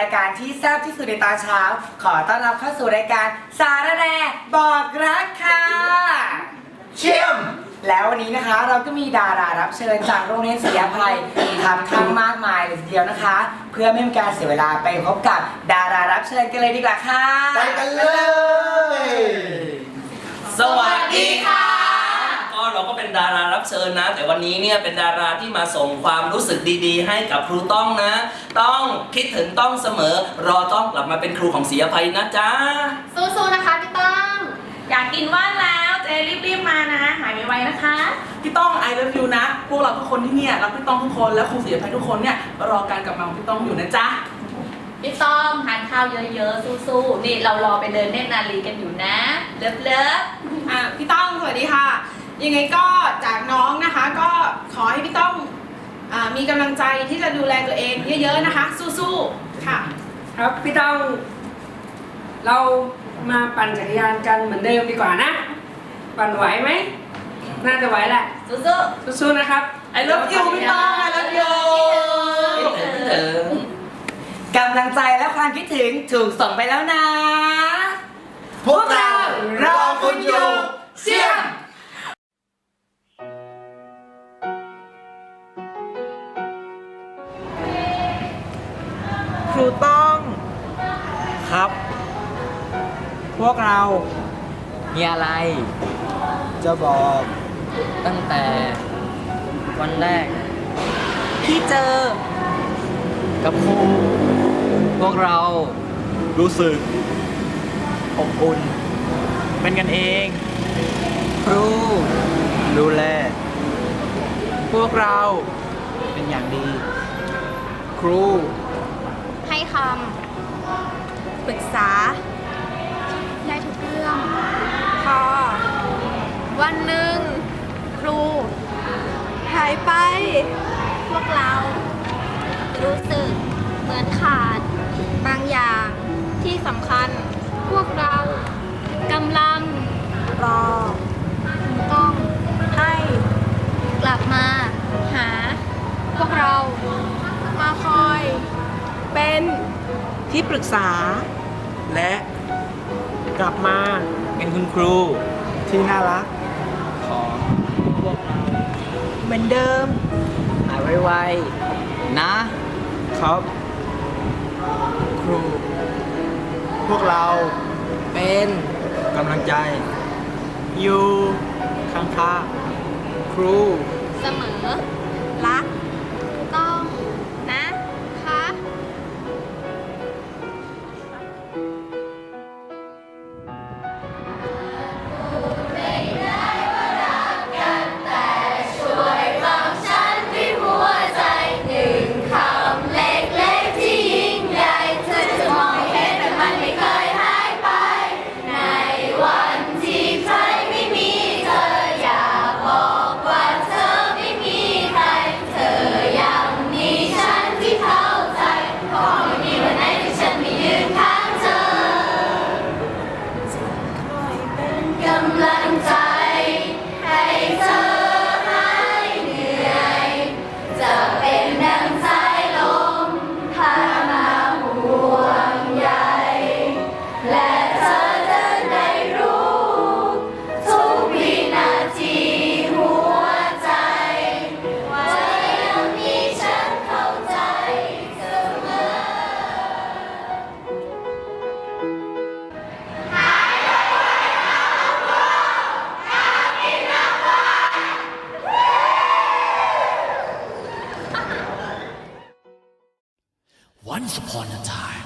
ายการที่แซ่บที่สุดในตอนเช้า ขอต้อนรับเข้าสู่รายการสารแหนบอกรักค่ะ เชี่ยม แล้ววันนี้นะคะเราก็มีดารารับเชิญจากโรงเรียนศรีอภัยครับทั้งมากมายเลยทีเดียวนะคะ เพื่อไม่ให้เป็นการเสียเวลาไปพบกับดารารับเชิญกันเลยดีกว่าค่ะ ไปกันเลย สวัสดีค่ะก็ เราก็เป็นดารารับเชิญนะ แต่วันนี้เนี่ยเป็นดาราที่มาส่งความรู้สึกดีๆ ให้กับครูต้องนะ ต้องคิดถึงต้องเสมอ รอต้องกลับมาเป็นครูของศรีอภัยนะจ๊ะสู้ๆนะคะพี่ต้อง อยากกินว่านแล้วเจรีบๆมานะ หายไวๆนะคะ พี่ต้องไอเลิฟยูนะ พวกเราทุกคนที่เนี่ยรักพี่ต้องทุกคนและครูศิลปภัยทุกคนเนี่ยรอการกลับมาของพี่ต้องอยู่นะจ๊ะพี่ต้อมทานข้าวเยอะๆ สู้ๆ นี่เรารอไปเดินเล่นนาลีกันอยู่นะ เลิฟเลิฟอะพี่ต้องสวัสดีค่ะ ยังไงก็จากน้องนะคะก็ขอให้พี่ต้องอ่ามีกำลังใจที่จะดูแลตัวเองเยอะๆนะคะ สู้ๆค่ะ ครับพี่ต้อง เรามาปั่นจักรยานกันเหมือนเดิมดีกว่านะ ปั่นไหวไหมน่าจะไหวแหละสู้สู้ๆนะครับ I love you พี่ต้อง I love you คิดถึงคิดถึงกำลังใจและความคิดถึงถูกส่งไปแล้วนะ พวกเรารอคุณอยู่เชี่ยม ต้อง ครับ พวกเรา มีอะไร จะบอกตั้งแต่วันแรกที่เจอ กับครูพวกเรารู้สึก อบอุ่น เป็นกันเอง ครู ดูแล พวกเราเป็นอย่างดี ครู ให้คำปรึกษา ได้ทุกเรื่อง พอ วันหนึ่ง ครู หายไป พวกเรา รู้สึกเหมือนขาด บางอย่างที่สำคัญ พวกเรากำลัง รอ ต้องให้กลับมา หา พวกเราคอย เป็น ที่ปรึกษา และกลับมาเป็นคุณครูที่น่ารักของพวกเราเหมือนเดิมหายไวๆนะ ครับ ครู พวกเราเป็นกำลังใจ อยู่ข้างๆครู เสมอรัก Once upon a time.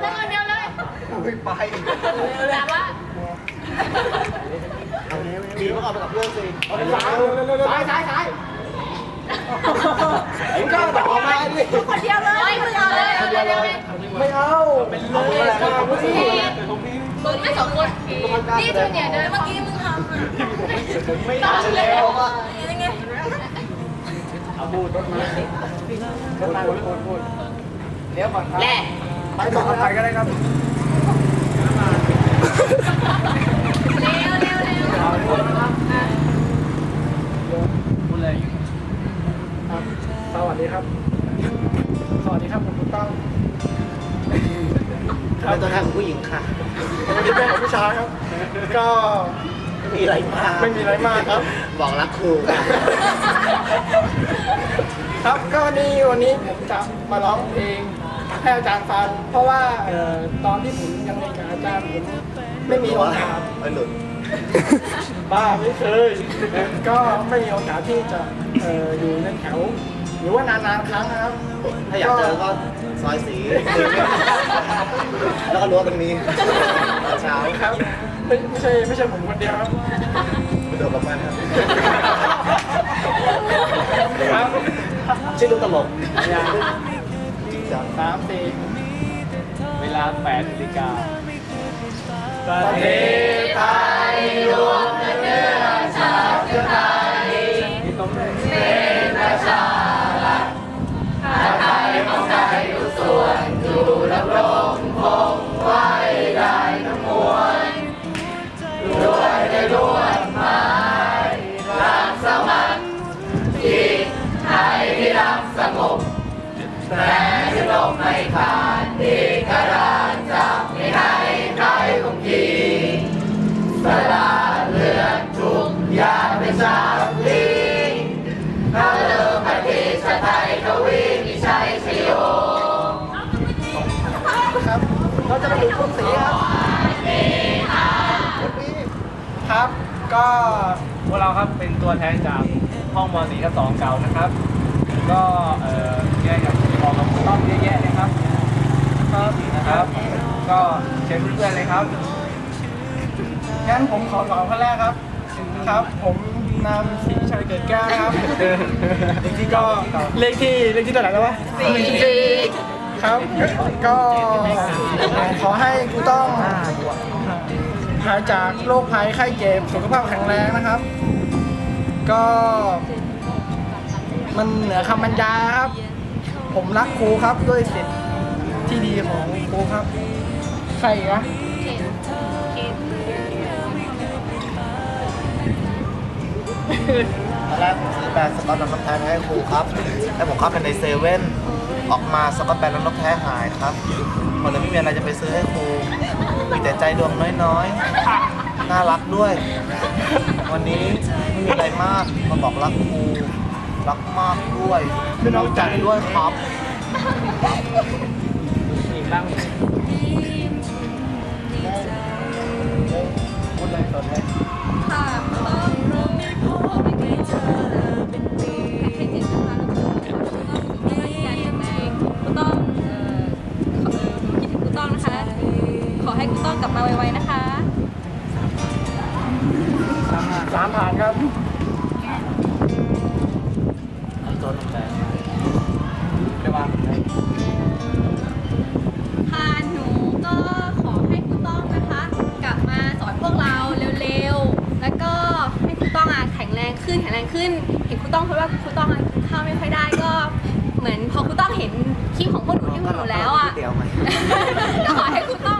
เดียวเลยไม่ไปแบบว่ามีมาเอาไปกับเพื่อนสิซ้ายซ้ายซ้ายไอ้ก้าวต่อมาดิคนเดียวเลยคนเดียวเลยเดียวเลยไม่เอาเป็นเลยเอาไปสิมึงไม่สองคนนี่จูเนียร์เดินเมื่อกี้มึงทำไม่เอาแล้วอะยังไงเอาบูดรถมาพูดพูดพูดพูดเดี๋ยวก่อนครับแหละ ไปต่อไปก็ได้ครับเร็วเร็วเร็วพูดเลยครับสวัสดีครับ สวัสดีครับคุณต้องเป็นตัวแทนของผู้หญิงค่ะเป็นตัวแทนของผู้ชายครับ ก็ไม่มีอะไรมาก ไม่มีอะไรมากครับ บอกรักครูครับก็นี่วันนี้ผมจะมาร้องเพลง ให้อาจารย์ฟังเพราะว่าเอ่อตอนที่ผมยังเรียนกับอาจารย์ผมไม่มีโอกาสไม่หลุดบ้าไม่เคยก็ไม่มีโอกาสที่จะเอ่ออยู่ในแถว หรือว่านานๆครั้งนะครับถ้าอยากเจอก็ซอยสีแล้วก็รั้วตรงนี้ตอนเช้าครับไม่ไม่ใช่ไม่ใช่ผมคนเดียวครับไปดูกับมันครับครับชื่อลูกตลก สามสี่เวลาแปดนาฬิกาประเทศไทยรวม พระเลอปฏิสไตยทวีมิชัยสิโยครับ เราจะมาดูคุณสีครับคุณพี่ครับ ก็พวกเราครับเป็นตัวแทนจากห้องมอสีทั้งสองเก่านะครับ ก็เอ่อแย่กับาที่บอกกับต้องเยอะแยะเลยครับครับนะครับ ก็เชิญเพื่อนๆเลยครับงั้นผมขอตอบข้อแรกครับ ครับ ผม นามศรีชัยเกิดแก้วนะครับจริงๆก็เลขที่เลขที่เท่าไหร่แล้ววะสี่ครับ ก็ขอให้กูต้องหายจากโรคภัยไข้เจ็บสุขภาพแข็งแรงนะครับ ก็ มันเหนือคำบรรยายครับ ผมรักครูครับด้วยสิทธิ์ที่ดีของครูครับ ใครอีกนะ ตอนแรกผมซื้อแบรนด์สกอตน้ำนกแท้ให้ครูครับ แล้วผมเข้าไปในเซเว่นออกมาสกอตแบรนด์น้ำนกแท้หายครับผมเลยไม่มีอะไรจะไปซื้อให้ครู มีแต่ใจดวงน้อยๆ น่ารักด้วย วันนี้ไม่มีอะไรมาก มาบอกรักครู รักมากด้วยพี่น้องใจด้วยครับอีกบ้างพูดเลยสดเลยค่ะต้องรู้ว่าไม่เคยเจอเป็นปีให้เจ็บนะคะแล้วก็ขอให้คุณต้องสุขภาพแข็งแรงคุณต้องเอ่อขอเอ่อคิดถึงคุณต้องนะ คะขอให้คุณต้องกลับมาไวๆนะคะสามผ่านครับ ต้องเพราะว่าคุณต้องอะกินข้าวไม่ค่อยได้ก็ เหมือนพอคุณต้องเห็นคลิปของพวกหนูที่พวกหนูแล้วอะเดี๋ยวไหมก็ขอให้คุณต้องอะ